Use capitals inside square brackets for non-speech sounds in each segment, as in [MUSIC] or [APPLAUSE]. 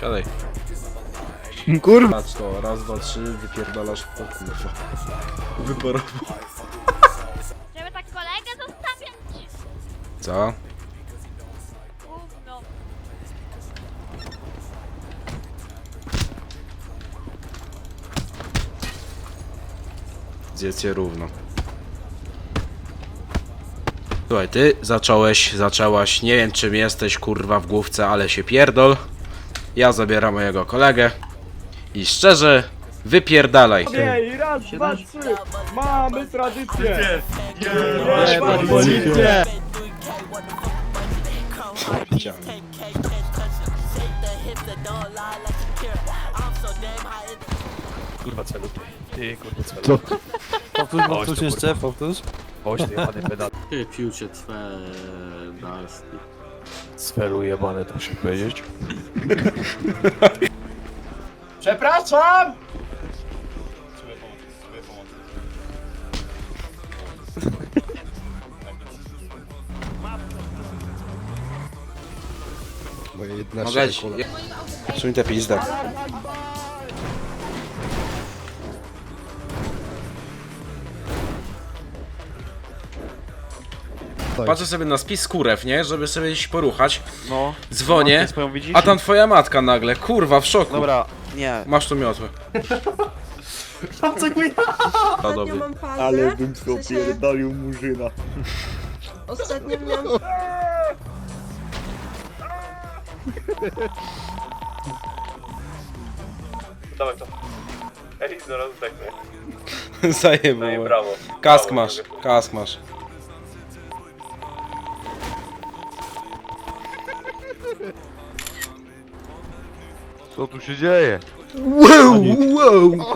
Siadaj. Kurwa. Patrz to, raz, dwa, trzy, wypierdalasz. O kurwa. Wyporowo. Żeby tak kolegę zostawiać? Co? Gówno. Równo. Słuchaj, ty zacząłeś, zaczęłaś, nie wiem czym jesteś kurwa w główce, ale się pierdol. Ja zabieram mojego kolegę. I szczerze, wypierdalaj. Ej, raz, dwa, trzy. Mamy tradycję. Jebać policję! Kurwa celu. Ty kurwa celu. Powtórz, powtórz jeszcze, powtórz. Ty jebany pedał. Ty piłcie twe dalski. Sferu jebane to się powiedzieć. [LAUGHS] Przepraszam! Mogę ci... Suń tę pizdę. Patrzę sobie na spis kurew, nie? Żeby sobie iść poruchać. No. Dzwonię, Swoją widzisz? a tam twoja matka nagle. Kurwa, w szoku. Dobra, nie. Masz tu miotłę. Ostatnio mam fazę. Ale bym w to sensie, pierdolił murzyna. Ostatnio miałam... Dawaj to. Ej, zaraz zdechnę. Zajebał. brawo. Kask masz, kask masz. Co tu się dzieje? Wow, wow.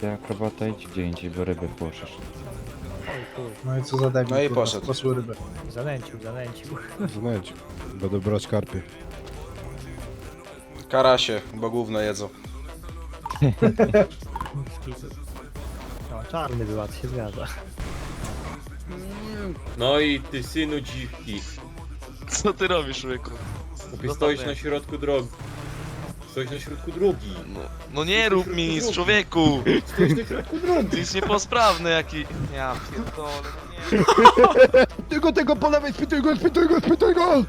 Ty akrobata idź gdzie indziej, bo ryby płoszysz. No i co za debil, No i kurwa, poszedł. Poszły ryby. Zanęcił, zanęcił. Znajdź. Będę brać karpie. Karasie, bo gówno jedzą. [LAUGHS] No, czarny była, to się zgadza. No i ty synu dziwki. [LAUGHS] Co ty robisz, Ryku? Ty stoisz na środku drogi. Stoisz na środku drogi. No, no nie rób mi nic, człowieku! [LAUGHS] Stoisz na środku drogi. Ty jest nieposprawny jaki... Ja pierdolę, no nie. [LAUGHS] Tylko tego po lewej, spytuj go, spytuj go, spytuj go!